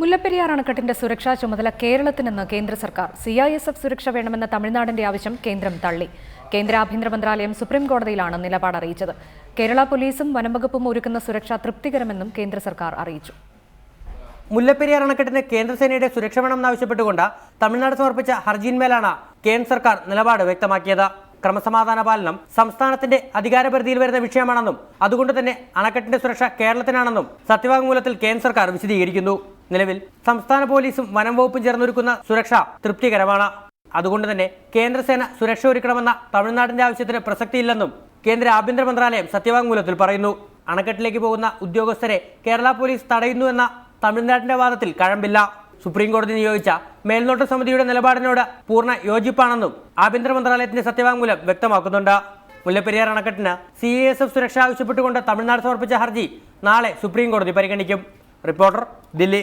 മുല്ലപ്പെരിയാർ അണക്കെട്ടിന്റെ സുരക്ഷാ ചുമതല കേരളത്തിനെന്ന് കേന്ദ്ര സർക്കാർ. സി ഐ എസ് എഫ് സുരക്ഷ വേണമെന്ന തമിഴ്നാടിന്റെ ആവശ്യം കേന്ദ്രം തള്ളി. കേന്ദ്ര ആഭ്യന്തര മന്ത്രാലയം സുപ്രീം കോടതിയിലാണ് നിലപാട് അറിയിച്ചത്. കേരള പോലീസും വനംവകുപ്പും ഒരുക്കുന്ന സുരക്ഷ തൃപ്തികരമെന്നും കേന്ദ്ര സർക്കാർ അറിയിച്ചു. മുല്ലപ്പെരിയാർ അണക്കെട്ടിന് കേന്ദ്രസേനയുടെ സുരക്ഷ വേണമെന്നാവശ്യപ്പെട്ടുകൊണ്ട് തമിഴ്നാട് സമർപ്പിച്ച ഹർജിയിന്മേലാണ് കേന്ദ്ര സർക്കാർ നിലപാട് വ്യക്തമാക്കിയത്. ക്രമസമാധാന പാലനം സംസ്ഥാനത്തിന്റെ അധികാരപരിധിയിൽ വരുന്ന വിഷയമാണെന്നും അതുകൊണ്ട് തന്നെ അണക്കെട്ടിന്റെ സുരക്ഷ കേരളത്തിനാണെന്നും സത്യവാങ്മൂലത്തിൽ കേന്ദ്ര സർക്കാർ വിശദീകരിക്കുന്നു. നിലവിൽ സംസ്ഥാന പോലീസും വനം വകുപ്പും ചേർന്നൊരുക്കുന്ന സുരക്ഷ തൃപ്തികരമാണ്. അതുകൊണ്ട് തന്നെ കേന്ദ്രസേന സുരക്ഷ ഒരുക്കണമെന്ന തമിഴ്നാടിന്റെ ആവശ്യത്തിന് പ്രസക്തിയില്ലെന്നും കേന്ദ്ര ആഭ്യന്തര മന്ത്രാലയം സത്യവാങ്മൂലത്തിൽ പറയുന്നു. അണക്കെട്ടിലേക്ക് പോകുന്ന ഉദ്യോഗസ്ഥരെ കേരള പോലീസ് തടയുന്നുവെന്ന തമിഴ്നാടിന്റെ വാദത്തിൽ കഴമ്പില്ല. സുപ്രീം കോടതി നിയോഗിച്ച മേൽനോട്ട സമിതിയുടെ നിലപാടിനോട് പൂർണ യോജിപ്പാണെന്നും ആഭ്യന്തര മന്ത്രാലയത്തിന്റെ സത്യവാങ്മൂലം വ്യക്തമാക്കുന്നുണ്ട്. മുല്ലപ്പെരിയാർ അണക്കെട്ടിന് സി എസ് എഫ് സുരക്ഷ ആവശ്യപ്പെട്ടുകൊണ്ട് തമിഴ്നാട് സമർപ്പിച്ച ഹർജി നാളെ സുപ്രീം കോടതി പരിഗണിക്കും. റിപ്പോർട്ടർ ദില്ലി.